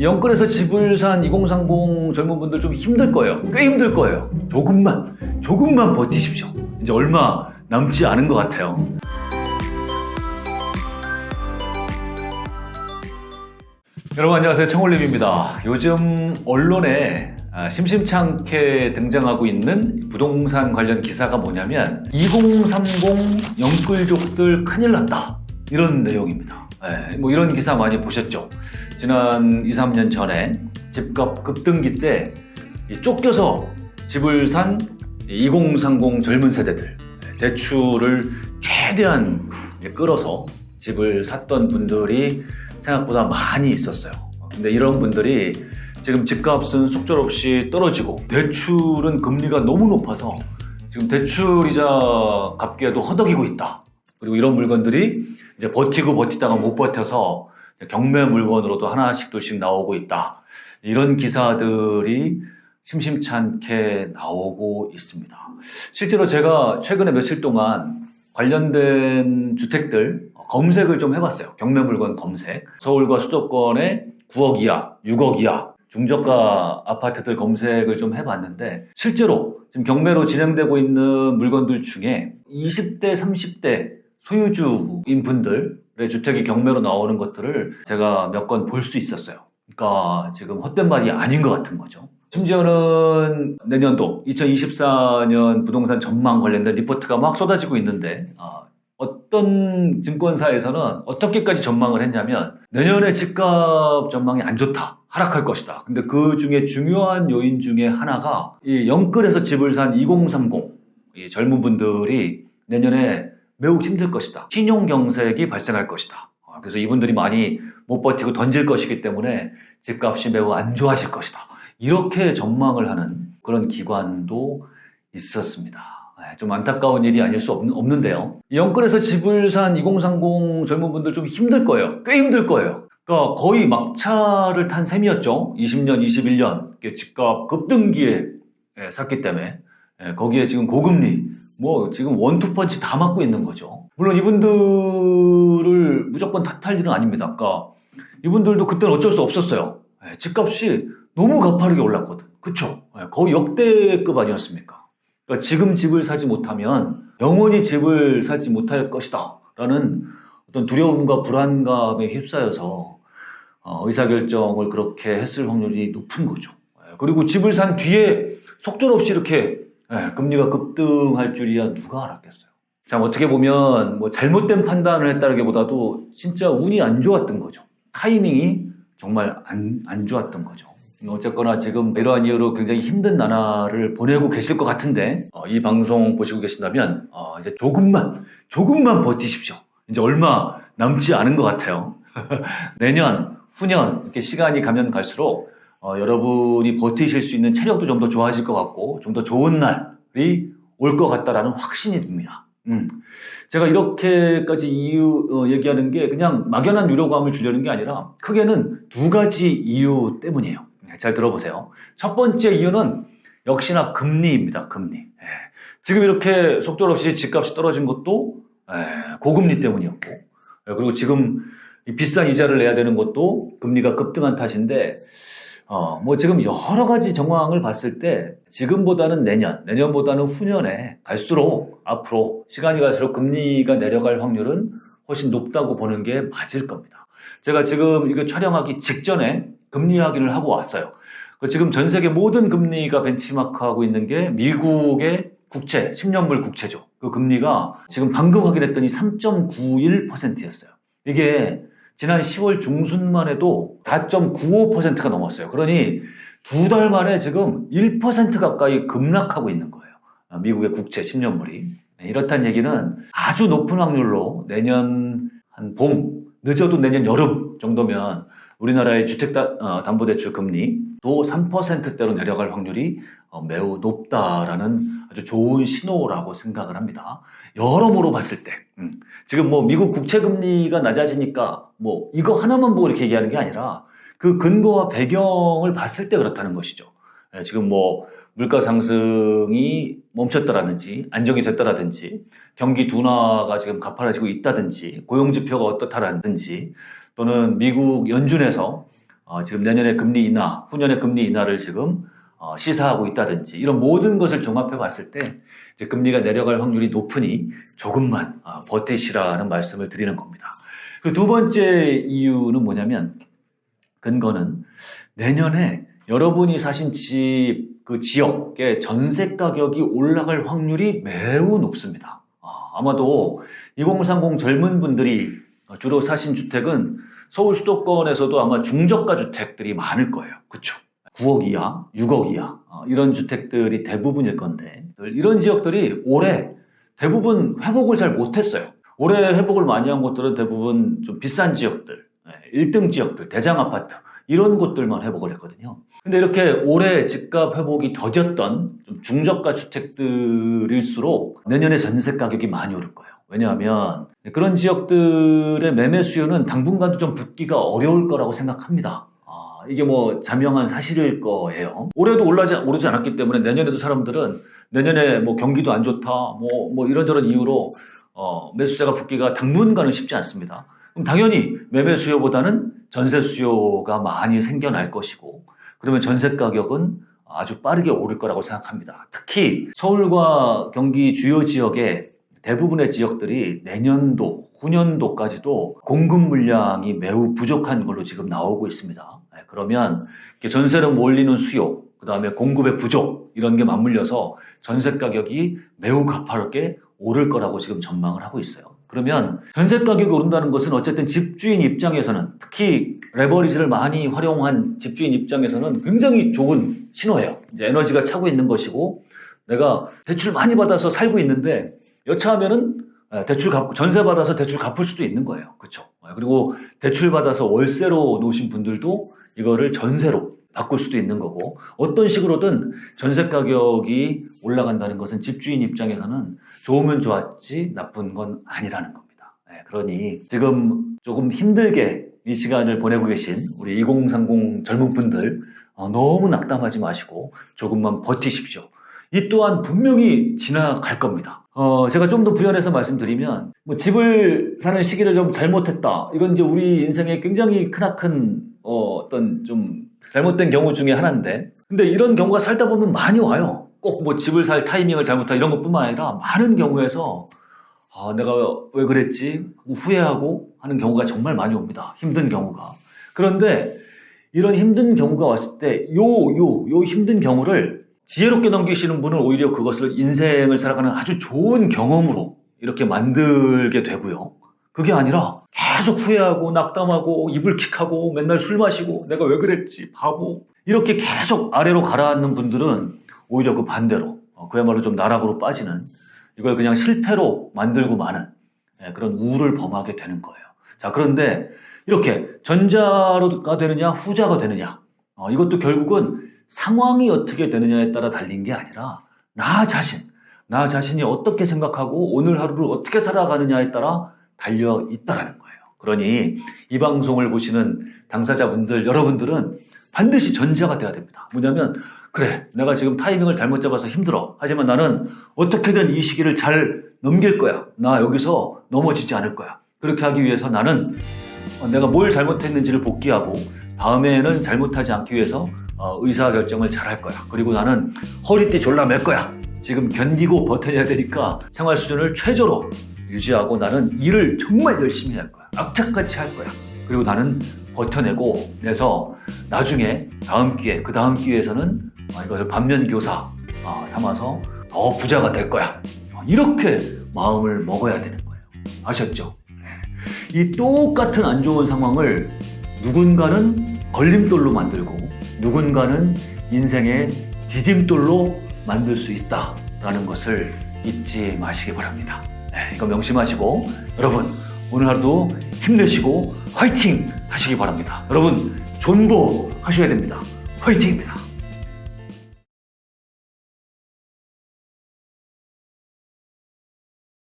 영끌에서 집을 산 2030 젊은 분들 좀 힘들 거예요. 꽤 힘들 거예요. 조금만, 조금만 버티십시오. 이제 얼마 남지 않은 것 같아요. 여러분 안녕하세요. 청올림입니다. 요즘 언론에 아, 심심찮게 등장하고 있는 부동산 관련 기사가 뭐냐면 2030 영끌족들 큰일 났다. 이런 내용입니다. 예, 뭐 이런 기사 많이 보셨죠? 지난 2, 3년 전에 집값 급등기 때이 쫓겨서 집을 산 2030 젊은 세대들 예, 대출을 최대한 끌어서 집을 샀던 분들이 생각보다 많이 있었어요. 근데 이런 분들이 지금 집값은 속절없이 떨어지고 대출은 금리가 너무 높아서 지금 대출이자 갚기에도 허덕이고 있다. 그리고 이런 물건들이 이제 버티고 버티다가 못 버텨서 경매 물건으로도 하나씩 둘씩 나오고 있다. 이런 기사들이 심심찮게 나오고 있습니다. 실제로 제가 최근에 며칠 동안 관련된 주택들 검색을 좀 해봤어요. 경매 물건 검색. 서울과 수도권의 9억 이하, 6억 이하 중저가 아파트들 검색을 좀 해봤는데 실제로 지금 경매로 진행되고 있는 물건들 중에 20대, 30대 소유주인 분들의 주택이 경매로 나오는 것들을 제가 몇 건 볼 수 있었어요. 그러니까 지금 헛된 말이 아닌 것 같은 거죠. 심지어는 내년도 2024년 부동산 전망 관련된 리포트가 막 쏟아지고 있는데 아, 어떤 증권사에서는 어떻게까지 전망을 했냐면 내년에 집값 전망이 안 좋다. 하락할 것이다. 근데 그 중에 중요한 요인 중에 하나가 이 영끌에서 집을 산 2030, 이 젊은 분들이 내년에 매우 힘들 것이다. 신용 경색이 발생할 것이다. 아, 그래서 이분들이 많이 못 버티고 던질 것이기 때문에 집값이 매우 안 좋아질 것이다. 이렇게 전망을 하는 그런 기관도 있었습니다. 네, 좀 안타까운 일이 아닐 수 없, 없는데요. 이 영끌에서 집을 산 2030 젊은 분들 좀 힘들 거예요. 꽤 힘들 거예요. 그러니까 거의 막차를 탄 셈이었죠. 20년, 21년 이렇게 집값 급등기에 예, 샀기 때문에 예, 거기에 지금 고금리 뭐 지금 원투펀치 다 맞고 있는 거죠. 물론 이분들을 무조건 탓할 일은 아닙니다. 그러니까 이분들도 그때는 어쩔 수 없었어요. 예, 집값이 너무 가파르게 올랐거든. 그쵸? 예, 거의 역대급 아니었습니까? 그러니까 지금 집을 사지 못하면 영원히 집을 사지 못할 것이다. 라는 어떤 두려움과 불안감에 휩싸여서 어, 의사결정을 그렇게 했을 확률이 높은 거죠. 예, 그리고 집을 산 뒤에 속절없이 이렇게 예, 금리가 급등할 줄이야 누가 알았겠어요. 참 어떻게 보면 뭐 잘못된 판단을 했다기보다도 진짜 운이 안 좋았던 거죠. 타이밍이 정말 안, 안 좋았던 거죠. 어쨌거나 지금 이러한 이유로 굉장히 힘든 나날을 보내고 계실 것 같은데 어, 이 방송 보시고 계신다면 어, 이제 조금만 조금만 버티십시오. 이제 얼마 남지 않은 것 같아요. 내년, 후년 이렇게 시간이 가면 갈수록 어, 여러분이 버티실 수 있는 체력도 좀 더 좋아질 것 같고 좀 더 좋은 날이 올 것 같다라는 확신이 듭니다. 음. 제가 이렇게까지 이유 어, 얘기하는 게 그냥 막연한 위로감을 주려는 게 아니라 크게는 두 가지 이유 때문이에요. 네, 잘 들어보세요. 첫 번째 이유는 역시나 금리입니다. 금리. 예. 지금 이렇게 속절없이 집값이 떨어진 것도 예, 고금리 때문이었고 예, 그리고 지금 이 비싼 이자를 내야 되는 것도 금리가 급등한 탓인데 어, 뭐 지금 여러 가지 정황을 봤을 때 지금보다는 내년, 내년보다는 후년에 갈수록 앞으로 시간이 갈수록 금리가 내려갈 확률은 훨씬 높다고 보는 게 맞을 겁니다. 제가 지금 이거 촬영하기 직전에 금리 확인을 하고 왔어요. 그 지금 전 세계 모든 금리가 벤치마크하고 있는 게 미국의 국채, 10년물 국채죠. 그 금리가 지금 방금 확인했더니 3.91%였어요. 이게 지난 10월 중순만 해도 4.95%가 넘었어요. 그러니 두 달 만에 지금 1% 가까이 급락하고 있는 거예요. 아, 미국의 국채 10년물이. 이렇다는 얘기는 아주 높은 확률로 내년 한 봄, 늦어도 내년 여름 정도면 우리나라의 주택담보대출 금리도 3%대로 내려갈 확률이 어, 매우 높다라는 아주 좋은 신호라고 생각을 합니다. 여러모로 봤을 때 음, 지금 뭐 미국 국채 금리가 낮아지니까 뭐 이거 하나만 보고 이렇게 얘기하는 게 아니라 그 근거와 배경을 봤을 때 그렇다는 것이죠. 예, 지금 뭐 물가 상승이 멈췄다라든지 안정이 됐다라든지 경기 둔화가 지금 가파라지고 있다든지 고용 지표가 어떻다라든지 또는 미국 연준에서 어, 지금 내년에 금리 인하, 후년에 금리 인하를 지금 어, 시사하고 있다든지 이런 모든 것을 종합해 봤을 때 금리가 내려갈 확률이 높으니 조금만 어, 버티시라는 말씀을 드리는 겁니다. 그 두 번째 이유는 뭐냐면 근거는 내년에 여러분이 사신 집 그 지역의 전세 가격이 올라갈 확률이 매우 높습니다. 아, 아마도 2030 젊은 분들이 주로 사신 주택은 서울 수도권에서도 아마 중저가 주택들이 많을 거예요. 그쵸? 9억 이하, 6억 이하 어, 이런 주택들이 대부분일 건데 이런 지역들이 올해 대부분 회복을 잘 못했어요. 올해 회복을 많이 한 곳들은 대부분 좀 비싼 지역들, 1등 지역들, 대장 아파트 이런 곳들만 회복을 했거든요. 근데 이렇게 올해 집값 회복이 더뎠던 좀 중저가 주택들일수록 내년에 전세 가격이 많이 오를 거예요. 왜냐하면 그런 지역들의 매매 수요는 당분간도 좀 붙기가 어려울 거라고 생각합니다. 아, 이게 뭐 자명한 사실일 거예요. 올해도 올라지, 오르지 않았기 때문에 내년에도 사람들은 내년에 뭐 경기도 안 좋다, 뭐, 뭐 이런저런 이유로 어, 매수세가 붙기가 당분간은 쉽지 않습니다. 그럼 당연히 매매 수요보다는 전세 수요가 많이 생겨날 것이고 그러면 전세 가격은 아주 빠르게 오를 거라고 생각합니다. 특히 서울과 경기 주요 지역의 대부분의 지역들이 내년도, 후년도까지도 공급 물량이 매우 부족한 걸로 지금 나오고 있습니다. 네, 그러면 전세로 몰리는 수요, 그 다음에 공급의 부족 이런 게 맞물려서 전세 가격이 매우 가파르게 오를 거라고 지금 전망을 하고 있어요. 그러면 전세 가격이 오른다는 것은 어쨌든 집주인 입장에서는 특히 레버리지를 많이 활용한 집주인 입장에서는 굉장히 좋은 신호예요. 이제 에너지가 차고 있는 것이고 내가 대출 많이 받아서 살고 있는데 여차하면은 대출 갚 전세 받아서 대출 갚을 수도 있는 거예요. 그렇죠? 그리고 대출 받아서 월세로 놓으신 분들도 이거를 전세로 바꿀 수도 있는 거고 어떤 식으로든 전세 가격이 올라간다는 것은 집주인 입장에서는 좋으면 좋았지 나쁜 건 아니라는 겁니다. 네, 그러니 지금 조금 힘들게 이 시간을 보내고 계신 우리 2030 젊은 분들 어, 너무 낙담하지 마시고 조금만 버티십시오. 이 또한 분명히 지나갈 겁니다. 어, 제가 좀 더 부연해서 말씀드리면, 뭐 집을 사는 시기를 좀 잘못했다. 이건 이제 우리 인생에 굉장히 크나큰, 어, 어떤 좀 잘못된 경우 중에 하나인데. 근데 이런 경우가 살다 보면 많이 와요. 꼭 뭐 집을 살 타이밍을 잘못한 이런 것뿐만 아니라 많은 경우에서, 아, 내가 왜 그랬지? 후회하고 하는 경우가 정말 많이 옵니다. 힘든 경우가. 그런데 이런 힘든 경우가 왔을 때, 요, 요, 요 힘든 경우를 지혜롭게 넘기시는 분은 오히려 그것을 인생을 살아가는 아주 좋은 경험으로 이렇게 만들게 되고요. 그게 아니라 계속 후회하고 낙담하고 이불킥하고 맨날 술 마시고 내가 왜 그랬지 바보 이렇게 계속 아래로 가라앉는 분들은 오히려 그 반대로 어, 그야말로 좀 나락으로 빠지는 이걸 그냥 실패로 만들고 마는 예, 그런 우를 범하게 되는 거예요. 자 그런데 이렇게 전자가 되느냐 후자가 되느냐 어, 이것도 결국은 상황이 어떻게 되느냐에 따라 달린 게 아니라 나 자신, 나 자신이 어떻게 생각하고 오늘 하루를 어떻게 살아가느냐에 따라 달려 있다라는 거예요. 그러니 이 방송을 보시는 당사자분들, 여러분들은 반드시 전제가 돼야 됩니다. 뭐냐면, 그래, 내가 지금 타이밍을 잘못 잡아서 힘들어. 하지만 나는 어떻게든 이 시기를 잘 넘길 거야. 나 여기서 넘어지지 않을 거야. 그렇게 하기 위해서 나는 내가 뭘 잘못했는지를 복귀하고 다음에는 잘못하지 않기 위해서 어, 의사 결정을 잘 할 거야. 그리고 나는 허리띠 졸라 맬 거야. 지금 견디고 버텨야 되니까 생활 수준을 최저로 유지하고 나는 일을 정말 열심히 할 거야. 악착같이 할 거야. 그리고 나는 버텨내고 내서 나중에 다음 기회, 그 다음 기회에서는 어, 이것을 반면교사 어, 삼아서 더 부자가 될 거야. 어, 이렇게 마음을 먹어야 되는 거예요. 아셨죠? 이 똑같은 안 좋은 상황을 누군가는 걸림돌로 만들고 누군가는 인생의 디딤돌로 만들 수 있다라는 것을 잊지 마시기 바랍니다. 네, 이거 명심하시고 여러분 오늘 하루도 힘내시고 화이팅 하시기 바랍니다. 여러분 존보 하셔야 됩니다. 화이팅입니다.